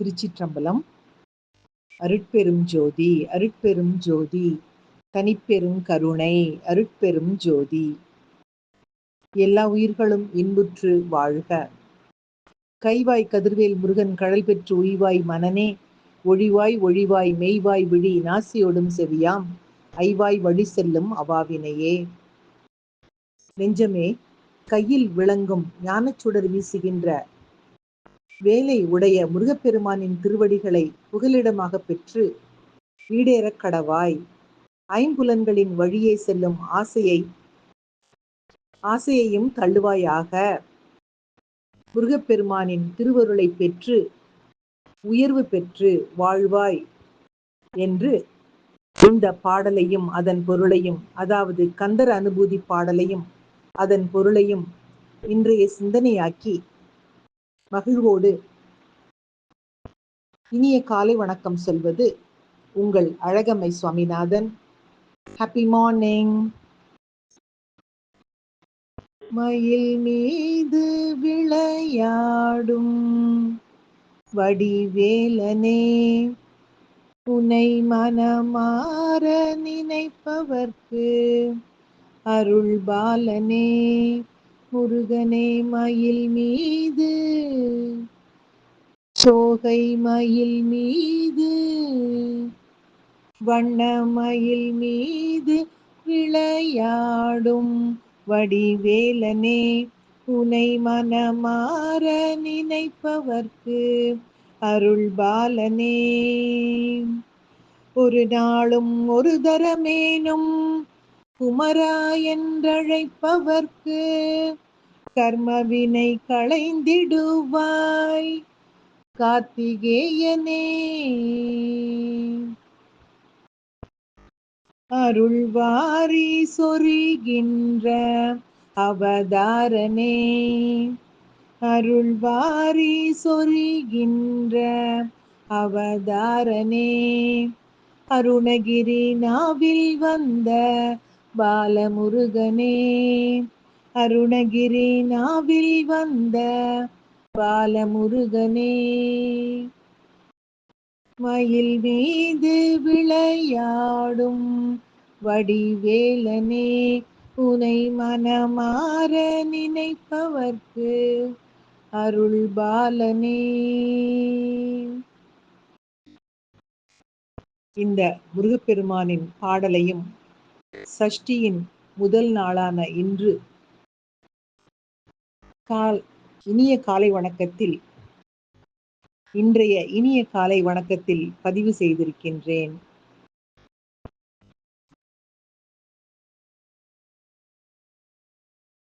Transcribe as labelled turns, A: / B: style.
A: திருச்சிற்றம்பலம். அருட்பெரும் ஜோதி அருட்பெரும் ஜோதி தனிப்பெரும் கருணை அருட்பெரும் ஜோதி. எல்லா உயிர்களும் இன்புற்று வாழ்க. கைவாய் கதிர்வேல் முருகன் கடல் பெற்று உய்வாய் மனனே ஒழிவாய் ஒழிவாய் மெய்வாய் விழி நாசியோடும் செவியாம் ஐவாய் வழி செல்லும் அவாவினையே. நெஞ்சமே கையில் விளங்கும் ஞானச்சுடர் வீசுகின்ற வேலை உடைய முருகப்பெருமானின் திருவடிகளை புகலிடமாக பெற்று வீடேறக் கடவாய். ஐம்புலன்களின் வழியே செல்லும் ஆசையை ஆசையையும் தள்ளுவாயாக. முருகப்பெருமானின் திருவருளை பெற்று உயர்வு பெற்று வாழ்வாய் என்று இந்த பாடலையும் அதன் பொருளையும் அதாவது கந்தர் அனுபூதி பாடலையும் அதன் பொருளையும் இன்றைய சிந்தனையாக்கி மகிழ்வோடு. இனிய காலை வணக்கம் சொல்வது உங்கள் அழகம்மை சுவாமிநாதன். ஹாப்பி மார்னிங் மயில் மீது விளையாடும் வடிவேலனே உனை மனமாற நினைப்பவர்க்கு அருள் பாலனே முருகனே மயில் மீது சோகை மயில் மீது வண்ண மயில் மீது விளையாடும் வடிவேலனே உனை மனமாற நினைப்பவர்க்கு அருள் பாலனே. ஒரு நாளும் ஒரு தரமேனும் குமரா என்றழைப்பவர்க்கு கர்மவினை களைந்திடுவாய். கார்த்திகேயனே. அருள்வாரி சொரிகின்ற அவதாரனே. அருள்வாரி சொரிகின்ற அவதாரனே. அருணகிரி நாவில் வந்த பாலமுருகனே அருணகிரி நாவில் வந்த பாலமுருகனே. மயில் மீது விளையாடும் வடிவேலனே உனை மனமாற நினைப்பவர்க்கு அருள் பாலனே. இந்த முருகப்பெருமானின் பாடலையும் சஷ்டியின் முதல் நாளான இன்று. கால் இனிய காலை வணக்கத்தில். இன்றைய இனிய காலை வணக்கத்தில் பதிவு செய்திருக்கின்றேன்.